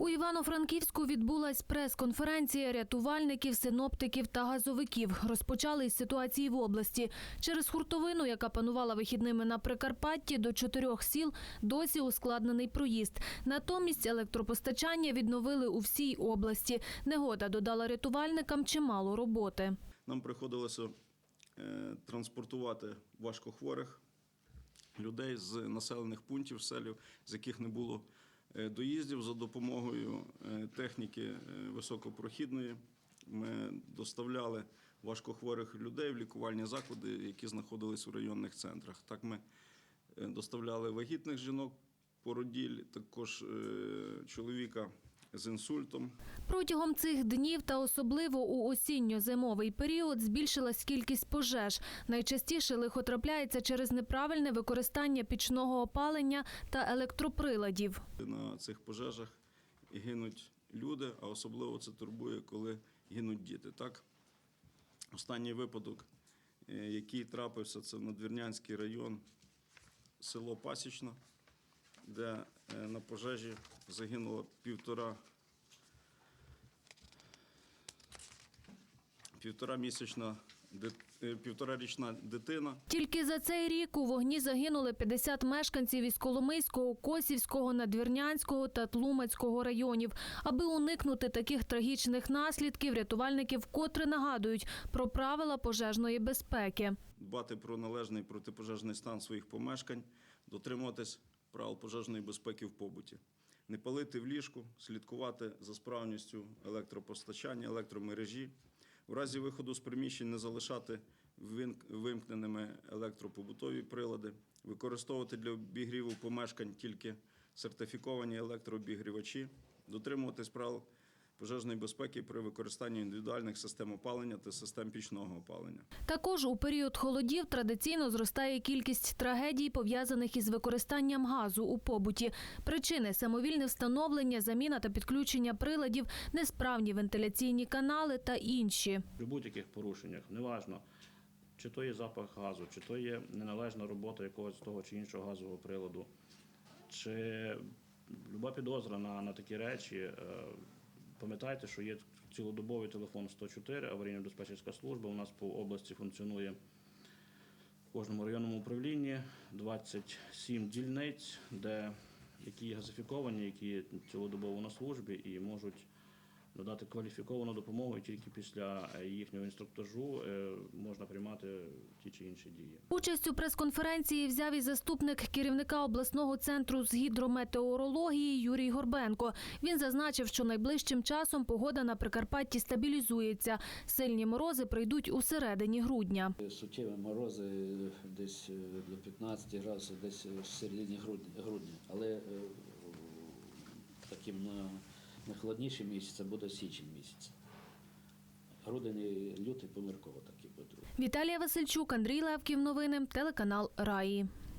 У Івано-Франківську відбулась прес-конференція рятувальників, синоптиків та газовиків. Розпочали із ситуації в області. Через хуртовину, яка панувала вихідними на Прикарпатті, до чотирьох сіл досі ускладнений проїзд. Натомість електропостачання відновили у всій області. Негода додала рятувальникам чимало роботи. Нам приходилося е, транспортувати важкохворих людей з населених пунктів, селів, з яких не було доїздів за допомогою е, техніки е, високопрохідної. Ми доставляли важкохворих людей в лікувальні заклади, які знаходились у районних центрах. Так ми е, доставляли вагітних жінок породіль, також е, чоловіка з інсультом. Протягом цих днів та особливо у осінньо-зимовий період збільшилась кількість пожеж. Найчастіше лихо трапляється через неправильне використання пічного опалення та електроприладів. На цих пожежах гинуть люди, а особливо це турбує, коли гинуть діти. Так? Останній випадок, е, який трапився, це Надвірнянський район, село Пасічно, де е, на пожежі загинуло півтора, півтора місячна е, півторарічна дитина. Тільки за цей рік у вогні загинули 50 мешканців із Коломийського, Косівського, Надвірнянського та Тлумацького районів. Аби уникнути таких трагічних наслідків, рятувальники вкотре нагадують про правила пожежної безпеки. дбати про належний протипожежний стан своїх помешкань, дотримуватись правил пожежної безпеки в побуті, не палити в ліжку, слідкувати за справністю електропостачання, електромережі. У разі виходу з приміщень не залишати вимкненими електропобутові прилади, використовувати для обігріву помешкань тільки сертифіковані електрообігрівачі, дотримуватись правил пожежної безпеки при використанні індивідуальних систем опалення та систем пічного опалення. Також у період холодів традиційно зростає кількість трагедій, пов'язаних із використанням газу у побуті. Причини самовільне встановлення, заміна та підключення приладів, несправні вентиляційні канали та інші. При будь-яких порушеннях, неважно, чи то є запах газу, чи то є неналежна робота якогось того чи іншого газового приладу, чи люба підозра на, на такі речі. Пам'ятайте, що є цілодобовий телефон 104, аварійно-диспетчерська служба. У нас по області функціонує в кожному районному управлінні 27 дільниць, де які газифіковані, які цілодобово на службі і можуть надати кваліфіковану допомогу і тільки після е, їхнього інструктажу е, можна приймати ті чи інші дії. Участь у прес-конференції взяв і заступник керівника обласного центру з гідрометеорології Юрій Горбенко. Він зазначив, що найближчим часом погода на Прикарпатті стабілізується. Сильні морози прийдуть у середині грудня. Суттєві морози десь е, до 15 градусів, десь в середині грудня. грудня. Але е, таким на, найхолоднішим місяцем буде січень місяць. Грудень і лютий помірково такі будуть. Віталія Васильчук, Андрій Левків. Новини. Телеканал Раї.